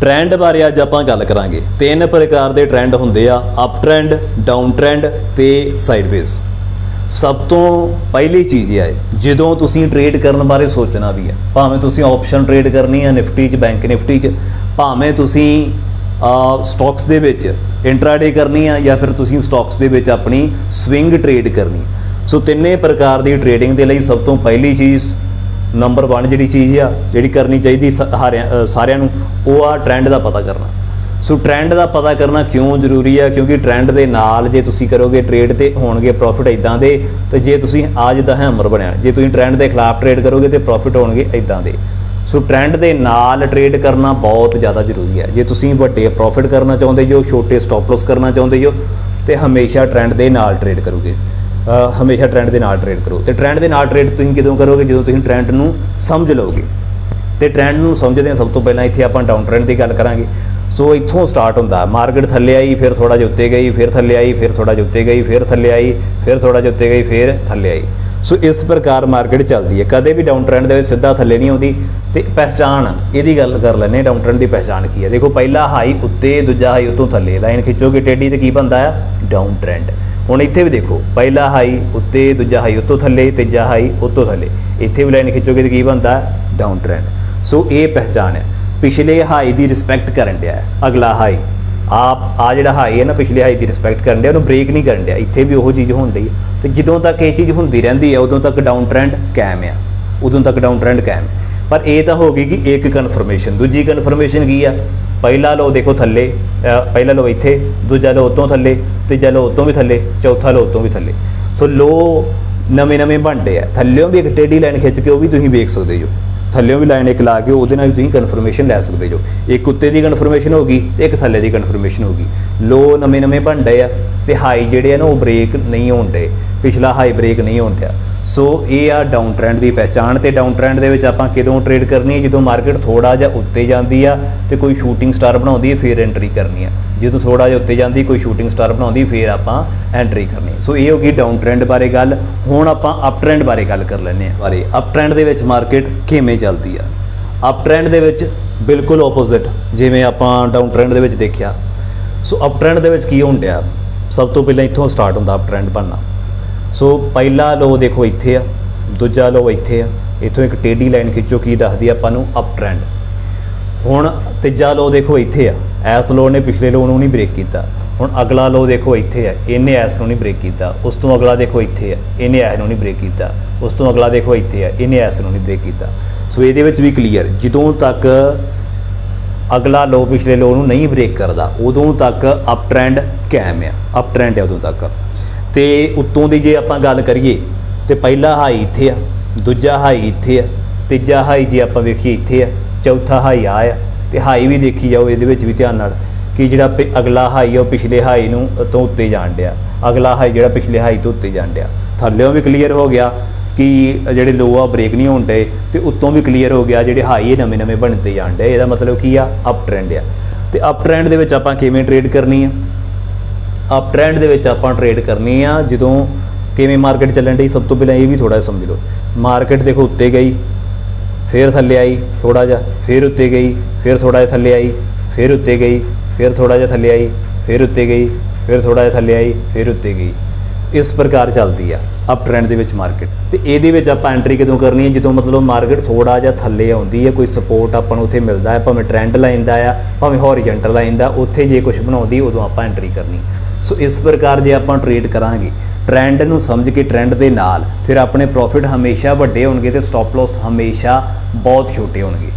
Trend ਬਾਰੇ ਅੱਜ ਆਪਾਂ ਗੱਲ ਕਰਾਂਗੇ। ਤਿੰਨ ਪ੍ਰਕਾਰ ਦੇ ਟ੍ਰੈਂਡ ਹੁੰਦੇ ਆ ਅਪ ਟ੍ਰੈਂਡ ਡਾਊਨ ਟ੍ਰੈਂਡ ਤੇ ਸਾਈਡਵੇਜ਼ ਸਭ ਤੋਂ ਪਹਿਲੀ ਚੀਜ਼ ਇਹ ਹੈ ਜਦੋਂ ਤੁਸੀਂ ਟ੍ਰੇਡ ਕਰਨ ਬਾਰੇ ਸੋਚਣਾ ਵੀ ਹੈ ਭਾਵੇਂ ਤੁਸੀਂ ਆਪਸ਼ਨ ਟ੍ਰੇਡ ਕਰਨੀ ਹੈ ਨਿਫਟੀ 'ਚ ਬੈਂਕ ਨਿਫਟੀ 'ਚ, ਭਾਵੇਂ ਤੁਸੀਂ ਸਟਾਕਸ ਦੇ ਵਿੱਚ ਇੰਟਰਾਡੇ ਕਰਨੀ ਆ ਜਾਂ ਫਿਰ ਤੁਸੀਂ ਸਟਾਕਸ ਦੇ ਵਿੱਚ ਆਪਣੀ ਸਵਿੰਗ ਟ੍ਰੇਡ ਕਰਨੀ ਹੈ ਸੋ ਤਿੰਨੇ ਪ੍ਰਕਾਰ ਦੀ ਟ੍ਰੇਡਿੰਗ ਦੇ ਲਈ ਸਭ ਤੋਂ ਪਹਿਲੀ ਚੀਜ਼ ਨੰਬਰ 1 ਜਿਹੜੀ ਚੀਜ਼ ਆ, ਜਿਹੜੀ ਕਰਨੀ ਚਾਹੀਦੀ ਸ- ਹਾਰਿਆਂ- ਸਾਰਿਆਂ ਨੂੰ, ਉਹ ਆ ਟ੍ਰੈਂਡ ਦਾ ਪਤਾ ਕਰਨਾ। ਸੋ ਟ੍ਰੈਂਡ ਦਾ ਪਤਾ ਕਰਨਾ ਕਿਉਂ ਜ਼ਰੂਰੀ ਆ? ਕਿਉਂਕਿ ਟ੍ਰੈਂਡ ਦੇ ਨਾਲ ਜੇ ਤੁਸੀਂ ਕਰੋਗੇ ਟ੍ਰੇਡ ਤੇ ਹੋਣਗੇ ਪ੍ਰੋਫਿਟ ਇਦਾਂ ਦੇ, ਤੇ ਜੇ ਤੁਸੀਂ ਆ ਜਿੱਦਾਂ ਹੈ ਅਮਰ ਬਣਿਆ, ਜੇ ਤੁਸੀਂ ਟ੍ਰੈਂਡ ਦੇ ਖਿਲਾਫ ਟ੍ਰੇਡ ਕਰੋਗੇ ਤੇ ਪ੍ਰੋਫਿਟ ਹੋਣਗੇ ਇਦਾਂ ਦੇ। ਸੋ ਟ੍ਰੈਂਡ ਦੇ ਨਾਲ ਟ੍ਰੇਡ ਕਰਨਾ ਬਹੁਤ ਜ਼ਿਆਦਾ ਜ਼ਰੂਰੀ ਹੈ ਜੇ ਤੁਸੀਂ ਵੱਡੇ ਪ੍ਰੋਫਿਟ ਕਰਨਾ ਚਾਹੁੰਦੇ ਜੋ, ਛੋਟੇ ਸਟਾਪ ਲਾਸ ਕਰਨਾ ਚਾਹੁੰਦੇ ਜੋ, ਤੇ ਹਮੇਸ਼ਾ ਟ੍ਰੈਂਡ ਦੇ ਨਾਲ ਟ੍ਰੇਡ ਕਰੋਗੇ। ਹਮੇਸ਼ਾ ਟ੍ਰੈਂਡ ਦੇ ਨਾਲ ਟ੍ਰੇਡ ਕਰੋ। ਤੇ ਟ੍ਰੈਂਡ ਦੇ ਨਾਲ ਟ੍ਰੇਡ ਤੁਸੀਂ ਕਿਦੋਂ ਕਰੋਗੇ? ਜਦੋਂ ਤੁਸੀਂ ਟ੍ਰੈਂਡ ਨੂੰ ਸਮਝ ਲਓਗੇ। ਤੇ ਟ੍ਰੈਂਡ ਨੂੰ ਸਮਝਦੇ ਹਾਂ ਸਭ ਤੋਂ ਪਹਿਲਾਂ ਇੱਥੇ ਆਪਾਂ ਡਾਊਨ ਟ੍ਰੈਂਡ ਦੀ ਗੱਲ ਕਰਾਂਗੇ। ਸੋ ਇੱਥੋਂ ਸਟਾਰਟ ਹੁੰਦਾ। ਮਾਰਕੀਟ ਥੱਲੇ ਆਈ, ਫਿਰ ਥੋੜਾ ਜਿਹਾ ਉੱਤੇ ਗਈ, ਫਿਰ ਥੱਲੇ ਆਈ, ਫਿਰ ਥੋੜਾ ਜਿਹਾ ਉੱਤੇ ਗਈ, ਫਿਰ ਥੱਲੇ ਆਈ, ਫਿਰ ਥੋੜਾ ਜਿਹਾ ਉੱਤੇ ਗਈ, ਫਿਰ ਥੱਲੇ ਆਈ। ਸੋ ਇਸ ਪ੍ਰਕਾਰ ਮਾਰਕੀਟ ਚੱਲਦੀ ਹੈ। ਕਦੇ ਵੀ ਡਾਊਨ ਟ੍ਰੈਂਡ ਦੇ ਵਿੱਚ ਸਿੱਧਾ ਥੱਲੇ ਨਹੀਂ ਆਉਂਦੀ। ਤੇ ਪਹਿਚਾਣ, ਇਹਦੀ ਗੱਲ ਕਰ ਲੈਨੇ ਡਾਊਨ ਟ੍ਰੈਂਡ ਦੀ ਪਹਿਚਾਣ ਕੀ ਹੈ? ਦੇਖੋ, ਪਹਿਲਾ ਹਾਈ ਉੱਤੇ, ਦੂਜਾ ਹਾਈ ਉਤੋਂ ਥੱਲੇ। ਲਾਈਨ ਖਿੱਚੋਗੇ, ਟੇਢੀ ਤੇ ਕੀ ਬਣਦਾ ਆ? ਡਾਊਨ ਟ੍ਰੈਂਡ ਹੁਣ ਇੱਥੇ ਵੀ ਦੇਖੋ, ਪਹਿਲਾ ਹਾਈ, ਉੱਤੇ, ਦੂਜਾ ਹਾਈ, ਉੱਤੋਂ ਥੱਲੇ, ਤੀਜਾ ਹਾਈ, ਉਤੋਂ ਥੱਲੇ। ਇੱਥੇ ਵੀ ਲਾਈਨ ਖਿੱਚੋਗੇ ਤਾਂ ਕੀ ਬਣਦਾ? ਡਾਊਨ ਟ੍ਰੈਂਡ ਸੋ ਇਹ ਪਹਿਚਾਣ ਹੈ। ਪਿਛਲੇ ਹਾਈ ਦੀ ਰਿਸਪੈਕਟ ਕਰਨ ਡਿਆ ਅਗਲਾ ਹਾਈ। ਆਪ, ਆ ਜਿਹੜਾ ਹਾਈ ਹੈ ਨਾ, ਪਿਛਲੇ ਹਾਈ ਦੀ ਰਿਸਪੈਕਟ ਕਰਨ ਡਿਆ, ਉਹਨੂੰ ਬ੍ਰੇਕ ਨਹੀਂ ਕਰਨ ਡਿਆ। ਇੱਥੇ ਵੀ ਉਹੋ ਚੀਜ਼ ਹੋਣ ਡਈ ਹੈ। ਤੇ ਜਦੋਂ ਤੱਕ ਇਹ ਚੀਜ਼ ਹੁੰਦੀ ਰਹਿੰਦੀ ਹੈ, ਉਦੋਂ ਤੱਕ ਡਾਊਨ ਟ੍ਰੈਂਡ ਕਾਇਮ ਆ ਉਦੋਂ ਤੱਕ ਡਾਊਨ ਟ੍ਰੈਂਡ ਕਾਇਮ ਹੈ। ਪਰ ਇਹ ਤਾਂ ਹੋ ਗਈ ਕਿ ਇੱਕ ਕਨਫਰਮੇਸ਼ਨ ਦੂਜੀ ਕਨਫਰਮੇਸ਼ਨ ਕੀ ਆ? ਪਹਿਲਾ ਲੋ ਦੇਖੋ ਥੱਲੇ ਅ, ਪਹਿਲਾ ਲੋ ਇੱਥੇ ਦੂਜਾ ਲੋ ਉਤੋਂ ਥੱਲੇ ਤੀਜਾ ਲੋ ਉਤੋਂ ਵੀ ਥੱਲੇ ਚੌਥਾ ਲੋ ਉਤੋਂ ਵੀ ਥੱਲੇ। ਸੋ ਲੋ ਨਵੇਂ ਨਵੇਂ ਬਣਦੇ ਆ। ਥੱਲਿਓਂ ਵੀ ਇੱਕ ਟੇਢੀ ਲਾਈਨ ਖਿੱਚ ਕੇ ਉਹ ਵੀ ਤੁਸੀਂ ਵੇਖ ਸਕਦੇ ਜੋ। ਥੱਲਿਓਂ ਵੀ ਲਾਈਨ ਇੱਕ ਲਾ ਕੇ ਉਹਦੇ ਨਾਲ ਵੀ ਤੁਸੀਂ ਕਨਫਰਮੇਸ਼ਨ ਲੈ ਸਕਦੇ ਜੋ। ਇੱਕ ਉੱਤੇ ਦੀ ਕਨਫਰਮੇਸ਼ਨ ਹੋ ਗਈ ਤੇ ਇੱਕ ਥੱਲੇ ਦੀ ਕਨਫਰਮੇਸ਼ਨ ਹੋ ਗਈ। ਲੋ ਨਵੇਂ ਨਵੇਂ ਬਣਦੇ ਆ ਤੇ ਹਾਈ ਜਿਹੜੇ ਆ ਨਾ ਉਹ ਬ੍ਰੇਕ ਨਹੀਂ ਹੁੰਦੇ ਪਿਛਲਾ ਹਾਈ ਬ੍ਰੇਕ ਨਹੀਂ ਹੁੰਦਿਆ ਸੋ ਇਹ ਆ ਡਾਊਨ ਟ੍ਰੈਂਡ ਦੀ ਪਹਿਚਾਣ ਤੇ ਡਾਊਨ ਟ੍ਰੈਂਡ ਦੇ ਵਿੱਚ ਆਪਾਂ ਕਿਦੋਂ ਟ੍ਰੇਡ ਕਰਨੀ ਹੈ ਜਦੋਂ ਮਾਰਕੀਟ ਥੋੜਾ ਜਿਹਾ ਉੱਤੇ ਜਾਂਦੀ ਆ ਤੇ ਕੋਈ ਸ਼ੂਟਿੰਗ ਸਟਾਰ ਬਣਾਉਂਦੀ ਹੈ, ਫਿਰ ਐਂਟਰੀ ਕਰਨੀ ਆ ਜਦੋਂ ਥੋੜਾ ਜਿਹਾ ਉੱਤੇ ਜਾਂਦੀ, ਕੋਈ ਸ਼ੂਟਿੰਗ ਸਟਾਰ ਬਣਾਉਂਦੀ, ਫਿਰ ਆਪਾਂ ਐਂਟਰੀ ਕਰਨੀ ਸੋ ਇਹ ਹੋ ਗਈ ਡਾਊਨ ਟ੍ਰੈਂਡ ਬਾਰੇ ਗੱਲ। ਹੁਣ ਆਪਾਂ ਅਪ ਟ੍ਰੈਂਡ ਬਾਰੇ ਗੱਲ ਕਰ ਲੈਂਦੇ ਹਾਂ। ਬਾਰੇ ਅਪ ਟ੍ਰੈਂਡ ਦੇ ਵਿੱਚ ਮਾਰਕੀਟ ਕਿਵੇਂ ਚੱਲਦੀ ਆ? ਅਪ ਟ੍ਰੈਂਡ ਦੇ ਵਿੱਚ ਬਿਲਕੁਲ ਆਪੋਜ਼ਿਟ ਜਿਵੇਂ ਆਪਾਂ ਡਾਊਨ ਟ੍ਰੈਂਡ ਦੇ ਵਿੱਚ ਦੇਖਿਆ। ਸੋ ਅਪ ਟ੍ਰੈਂਡ ਦੇ ਵਿੱਚ ਕੀ ਹੋਣ ਡਿਆ? ਸਭ ਤੋਂ ਪਹਿਲਾਂ ਇੱਥੋਂ ਸਟਾਰਟ ਹੁੰਦਾ ਅਪ ਟ੍ਰੈਂਡ ਬਣਨਾ। ਸੋ ਪਹਿਲਾ ਲੋ ਦੇਖੋ ਇੱਥੇ ਆ, ਦੂਜਾ ਲੋ ਇੱਥੇ ਆ। ਇੱਥੋਂ ਇੱਕ ਟੇਢੀ ਲਾਈਨ ਖਿੱਚੋ, ਕੀ ਦੱਸਦੀ ਆ ਆਪਾਂ ਨੂੰ? ਅਪ ਟ੍ਰੈਂਡ ਹੁਣ ਤੀਜਾ ਲੋ ਦੇਖੋ ਇੱਥੇ ਆ। ਐਸ ਲੋ ਨੇ ਪਿਛਲੇ ਲੋ ਨੂੰ ਨਹੀਂ ਬ੍ਰੇਕ ਕੀਤਾ। ਹੁਣ ਅਗਲਾ ਲੋ ਦੇਖੋ ਇੱਥੇ ਆ। ਇਹਨੇ ਐਸ ਨੂੰ ਨਹੀਂ ਬ੍ਰੇਕ ਕੀਤਾ। ਉਸ ਤੋਂ ਅਗਲਾ ਦੇਖੋ ਇੱਥੇ ਆ। ਇਹਨੇ ਐਸ ਨੂੰ ਨਹੀਂ ਬ੍ਰੇਕ ਕੀਤਾ। ਉਸ ਤੋਂ ਅਗਲਾ ਦੇਖੋ ਇੱਥੇ ਆ। ਇਹਨੇ ਐਸ ਨੂੰ ਨਹੀਂ ਬ੍ਰੇਕ ਕੀਤਾ। ਸੋ ਇਹਦੇ ਵਿੱਚ ਵੀ ਕਲੀਅਰ ਜਦੋਂ ਤੱਕ ਅਗਲਾ ਲੋ ਪਿਛਲੇ ਲੋ ਨੂੰ ਨਹੀਂ ਬ੍ਰੇਕ ਕਰਦਾ, ਉਦੋਂ ਤੱਕ ਅਪ ਟ੍ਰੈਂਡ ਕਾਇਮ ਆ। ਅਪ ਟ੍ਰੈਂਡ ਹੈ ਉਦੋਂ ਤੱਕ। ਤੇ ਉੱਤੋਂ ਦੀ ਜੇ ਆਪਾਂ ਗੱਲ ਕਰੀਏ, ਤੇ ਪਹਿਲਾ ਹਾਈ ਇੱਥੇ ਆ, ਦੂਜਾ ਹਾਈ ਇੱਥੇ ਆ, ਤੀਜਾ ਹਾਈ ਜੇ ਆਪਾਂ ਵੇਖੀਏ ਇੱਥੇ ਆ ਚੌਥਾ ਹਾਈ ਆ ਆ, ਤੇ ਹਾਈ ਵੀ ਦੇਖੀ ਜਾਓ, ਇਹਦੇ ਵਿੱਚ ਵੀ ਧਿਆਨ ਨਾਲ ਕਿ ਜਿਹੜਾ ਪਿ- ਅਗਲਾ ਹਾਈ ਆ, ਉਹ ਪਿਛਲੇ ਹਾਈ ਨੂੰ ਤੋਂ ਉੱਤੇ ਜਾਣ ਡਿਆ। ਅਗਲਾ ਹਾਈ ਜਿਹੜਾ ਪਿਛਲੇ ਹਾਈ ਤੋਂ ਉੱਤੇ ਜਾਣ ਡਿਆ। ਥੱਲੇੋਂ ਵੀ ਕਲੀਅਰ ਹੋ ਗਿਆ ਕਿ ਜਿਹੜੇ ਲੋ ਆ ਬ੍ਰੇਕ ਨਹੀਂ ਹੋਣ ਡੇ ਤੇ ਉੱਤੋਂ ਵੀ ਕਲੀਅਰ ਹੋ ਗਿਆ ਜਿਹੜੇ ਹਾਈ ਇਹ ਨਵੇਂ ਨਵੇਂ ਬਣਦੇ ਜਾਣ ਡੇ ਇਹਦਾ ਮਤਲਬ ਕੀ ਆ? ਅਪ ਟ੍ਰੈਂਡ ਆ। ਤੇ ਅਪ ਟ੍ਰੈਂਡ ਦੇ ਵਿੱਚ ਆਪਾਂ ਕਿਵੇਂ ਟ੍ਰੇਡ ਕਰਨੀ ਆ? ਅਪ ਟ੍ਰੈਂਡ ਦੇ ਵਿੱਚ ਆਪਾਂ ਟ੍ਰੇਡ ਕਰਨੀ ਆ, ਜਦੋਂ ਕਿਵੇਂ ਮਾਰਕੀਟ ਚੱਲਣ ਡਈ, ਸਭ ਤੋਂ ਪਹਿਲਾਂ ਇਹ ਵੀ ਥੋੜਾ ਸਮਝ ਲਓ। ਮਾਰਕੀਟ ਦੇਖੋ ਉੱਤੇ ਗਈ ਫਿਰ ਥੱਲੇ ਆਈ ਥੋੜਾ ਜਿਹਾ, ਫਿਰ ਉੱਤੇ ਗਈ, ਫਿਰ ਥੋੜਾ ਜਿਹਾ ਥੱਲੇ ਆਈ, ਫਿਰ ਉੱਤੇ ਗਈ, ਫਿਰ ਥੋੜਾ ਜਿਹਾ ਥੱਲੇ ਆਈ, ਫਿਰ ਉੱਤੇ ਗਈ, ਫਿਰ ਥੋੜਾ ਜਿਹਾ ਥੱਲੇ ਆਈ, ਫਿਰ ਉੱਤੇ ਗਈ। ਇਸ ਪ੍ਰਕਾਰ ਚੱਲਦੀ ਆ ਅਪ ਟ੍ਰੈਂਡ ਦੇ ਵਿੱਚ ਮਾਰਕੀਟ ਤੇ ਇਹਦੇ ਵਿੱਚ ਆਪਾਂ ਐਂਟਰੀ ਕਦੋਂ ਕਰਨੀ ਹੈ? ਜਦੋਂ ਮਤਲਬ ਮਾਰਕੀਟ ਥੋੜਾ ਜਿਹਾ ਥੱਲੇ ਆਉਂਦੀ ਹੈ, ਕੋਈ ਸਪੋਰਟ ਆਪਾਂ ਨੂੰ ਉੱਥੇ ਮਿਲਦਾ ਹੈ, ਭਾਵੇਂ ਟ੍ਰੈਂਡ ਲਾਈਨ ਦਾ ਆ, ਭਾਵੇਂ ਹੌਰੀਜ਼ੌਂਟਲ ਲਾਈਨ ਦਾ, ਉੱਥੇ ਜੇ ਕੁਝ ਬਣਾਉਂਦੀ, ਉਦੋਂ ਆਪਾਂ ਐਂਟਰੀ ਕਰਨੀ। ਸੋ ਇਸ ਪ੍ਰਕਾਰ ਜੇ ਆਪਾਂ ਟ੍ਰੇਡ ਕਰਾਂਗੇ ਟ੍ਰੈਂਡ ਨੂੰ ਸਮਝ ਕੇ ਟ੍ਰੈਂਡ ਦੇ ਨਾਲ, ਫਿਰ ਆਪਣੇ ਪ੍ਰੋਫਿਟ ਹਮੇਸ਼ਾ ਵੱਡੇ ਹੋਣਗੇ ਤੇ ਸਟਾਪ ਲਾਸ ਹਮੇਸ਼ਾ ਬਹੁਤ ਛੋਟੇ ਹੋਣਗੇ।